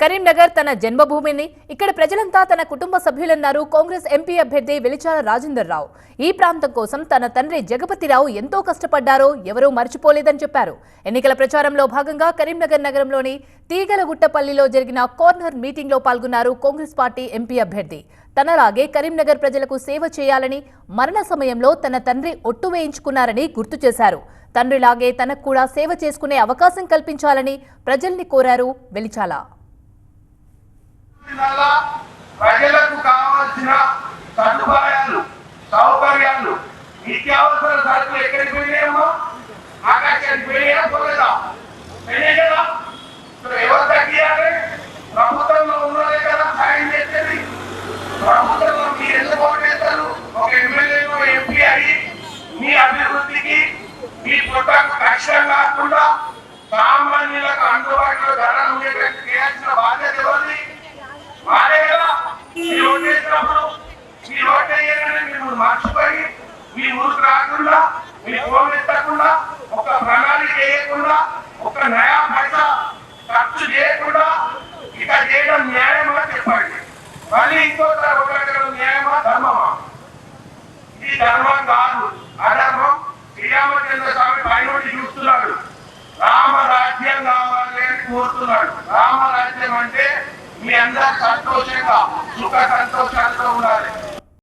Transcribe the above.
కరీంనగర్ తన జన్మభూమిని ఇక్కడ ప్రజలంతా తన కుటుంబ సభ్యులన్నారు కాంగ్రెస్ ఎంపీ అభ్యర్థి వెలిచాల రాజేందర్ రావు. ఈ ప్రాంతం కోసం తన తండ్రి జగపతిరావు ఎంతో కష్టపడ్డారో ఎవరూ మర్చిపోలేదని చెప్పారు. ఎన్నికల ప్రచారంలో భాగంగా కరీంనగర్ నగరంలోని తీగలగుట్టపల్లిలో జరిగిన కార్నర్ మీటింగ్లో పాల్గొన్నారు కాంగ్రెస్ పార్టీ ఎంపీ అభ్యర్థి. తనలాగే కరీంనగర్ ప్రజలకు సేవ చేయాలని మరణ సమయంలో తన తండ్రి ఒట్టు వేయించుకున్నారని గుర్తు చేశారు. తండ్రిలాగే తనకు కూడా సేవ చేసుకునే అవకాశం కల్పించాలని ప్రజల్ని కోరారు వెలిచాల. ప్రజలకు కావాల్సిన సదుపాయాలు సౌకర్యాలు నిత్యావసర సరుకులు ఎక్కడికి వెళ్ళామో ఆకాశానికి పోయినా పోలేదా పోయినాయి కదా? ఎవరు తగ్గియాలి? ప్రభుత్వంలో ఉన్నదే కదా సాయం చేసేది. ప్రభుత్వంలో మీరు ఎందుకు ఓటేస్తారు ఒక ఎమ్మెల్యేలో ఎంపీ అయ్యి మీ అభివృద్ధికి మీ పుట్టకు కష్టం కాకుండా మర్చిపోయి మీ ఊరికి రాకుండా మీ ఫోన్ ఎత్తకుండా ఒక ప్రణాళిక చేయకుండా ఒక నయా పైసా ఖర్చు చేయకుండా ఇక చేయడం న్యాయమా చెప్పండి? మళ్ళీ ఇంకోసారి ఒకటి న్యాయమా ధర్మమా? ఇది ధర్మం కాదు అధర్మం. శ్రీరామచంద్ర స్వామి పైనుండి చూస్తున్నాడు. రామరాజ్యం కావాలి అని కోరుతున్నాడు. రామరాజ్యం అంటే మీ అందరు సంతోషంగా సుఖ సంతోషాలతో ఉండాలి.